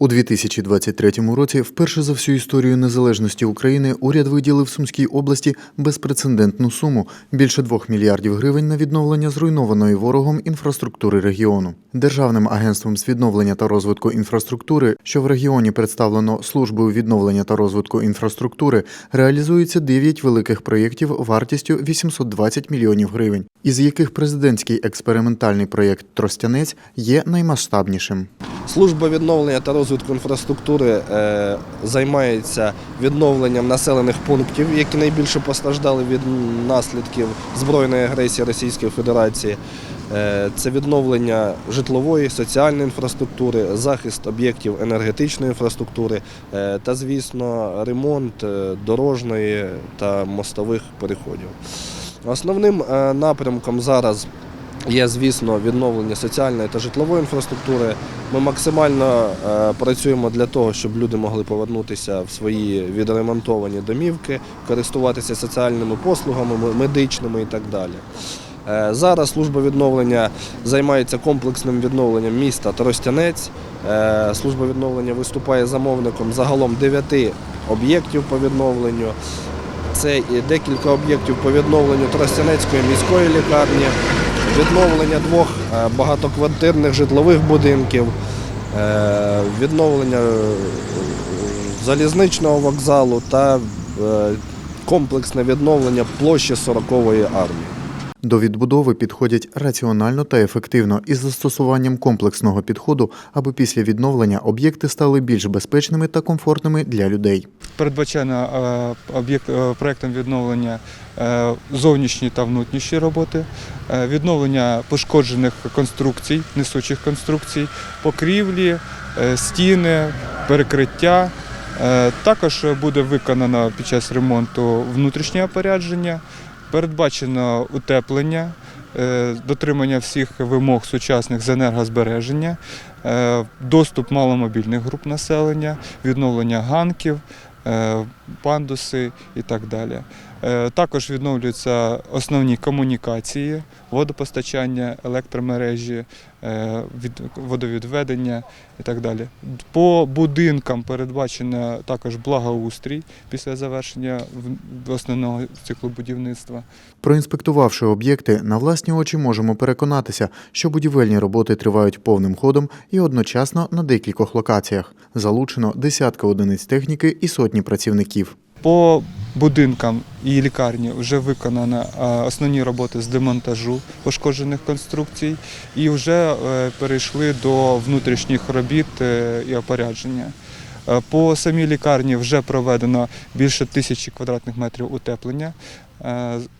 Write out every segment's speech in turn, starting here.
У 2023 році, вперше за всю історію незалежності України, уряд виділив Сумській області безпрецедентну суму більше 2 мільярдів гривень на відновлення зруйнованої ворогом інфраструктури регіону. Державним агентством з відновлення та розвитку інфраструктури, що в регіоні представлено службою відновлення та розвитку інфраструктури, реалізується 9 великих проєктів вартістю 820 мільйонів гривень, із яких президентський експериментальний проєкт Тростянець є наймасштабнішим. Служба відновлення та розвитку інфраструктури е, займається відновленням населених пунктів, які найбільше постраждали від наслідків збройної агресії Російської Федерації. Е, Це відновлення житлової, соціальної інфраструктури, захист об'єктів енергетичної інфраструктури е, та, звісно, ремонт дорожньої та мостових переходів. Основним напрямком зараз Є, звісно, відновлення соціальної та житлової інфраструктури. Ми максимально е, працюємо для того, щоб люди могли повернутися в свої відремонтовані домівки, користуватися соціальними послугами, медичними і так далі. Е, Зараз служба відновлення займається комплексним відновленням міста Тростянець. Е, Служба відновлення виступає замовником загалом 9 об'єктів по відновленню. Це і декілька об'єктів по відновленню Тростянецької міської лікарні, відновлення двох е, багатоквартирних житлових будинків, е, відновлення е, залізничного вокзалу та комплексне відновлення площі 40-ї армії. До відбудови підходять раціонально та ефективно із застосуванням комплексного підходу, аби після відновлення об'єкти стали більш безпечними та комфортними для людей. Передбачено е, об'єкт е, проектом відновлення е, зовнішні та внутрішні роботи, відновлення пошкоджених конструкцій, несучих конструкцій, покрівлі, стіни, перекриття. Також буде виконано під час ремонту внутрішнє опорядження, передбачено утеплення, е, дотримання всіх вимог сучасних з енергозбереження, е, доступ маломобільних груп населення, відновлення ганків, е, пандуси і так далі. Е, Також відновлюються основні комунікації, водопостачання, електромережі, е, від- водовідведення і так далі. По будинкам передбачено також благоустрій після завершення основного циклу будівництва. Проінспектувавши об'єкти, на власні очі можемо переконатися, що будівельні роботи тривають повним ходом і одночасно на декількох локаціях. Залучено десятка одиниць техніки і сотні працівників. По будинкам і лікарні вже виконано е, основні роботи з демонтажу пошкоджених конструкцій і вже е, перейшли до внутрішніх робіт е, і опорядження. По самій лікарні вже проведено більше тисячі квадратних метрів утеплення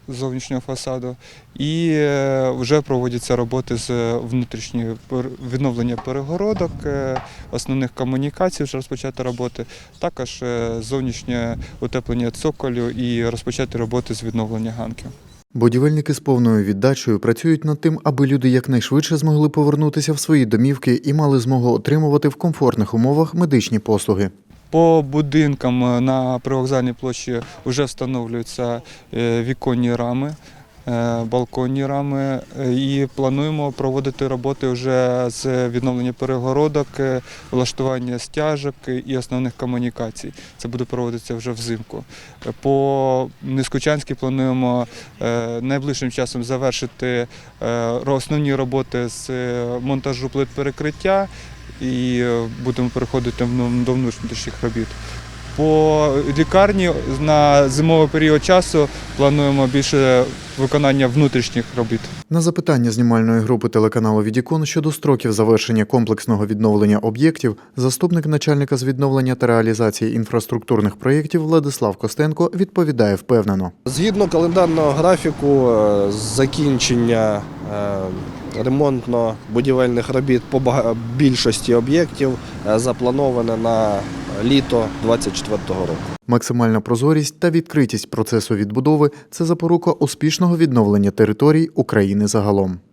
зовнішнього фасаду, і е, вже проводяться роботи з внутрішньої пер- відновлення перегородок, е, основних комунікацій, вже розпочати роботи, також е, зовнішнє утеплення цоколю і розпочати роботи з відновлення ганків. Будівельники з повною віддачею працюють над тим, аби люди якнайшвидше змогли повернутися в свої домівки і мали змогу отримувати в комфортних умовах медичні послуги. По будинкам е, на привокзальній площі вже встановлюються е, віконні рами, балконні рами е, і плануємо проводити роботи вже з відновлення перегородок, е, влаштування стяжок і основних комунікацій. Це буде проводитися вже взимку. Е, По Нескучанській плануємо е, найближчим часом завершити е, основні роботи з е, монтажу плит перекриття і е, будемо переходити до внутрішніх робіт. По лікарні на зимовий період часу плануємо більше виконання внутрішніх робіт. На запитання знімальної групи телеканалу Відікон щодо строків завершення комплексного відновлення об'єктів, заступник начальника з відновлення та реалізації інфраструктурних проєктів Владислав Костенко відповідає впевнено. Згідно календарного графіку, е, закінчення е, ремонтно-будівельних робіт по більшості об'єктів е, заплановане на літо 2024 року. Максимальна прозорість та відкритість процесу відбудови це запорука успішного відновлення територій України загалом.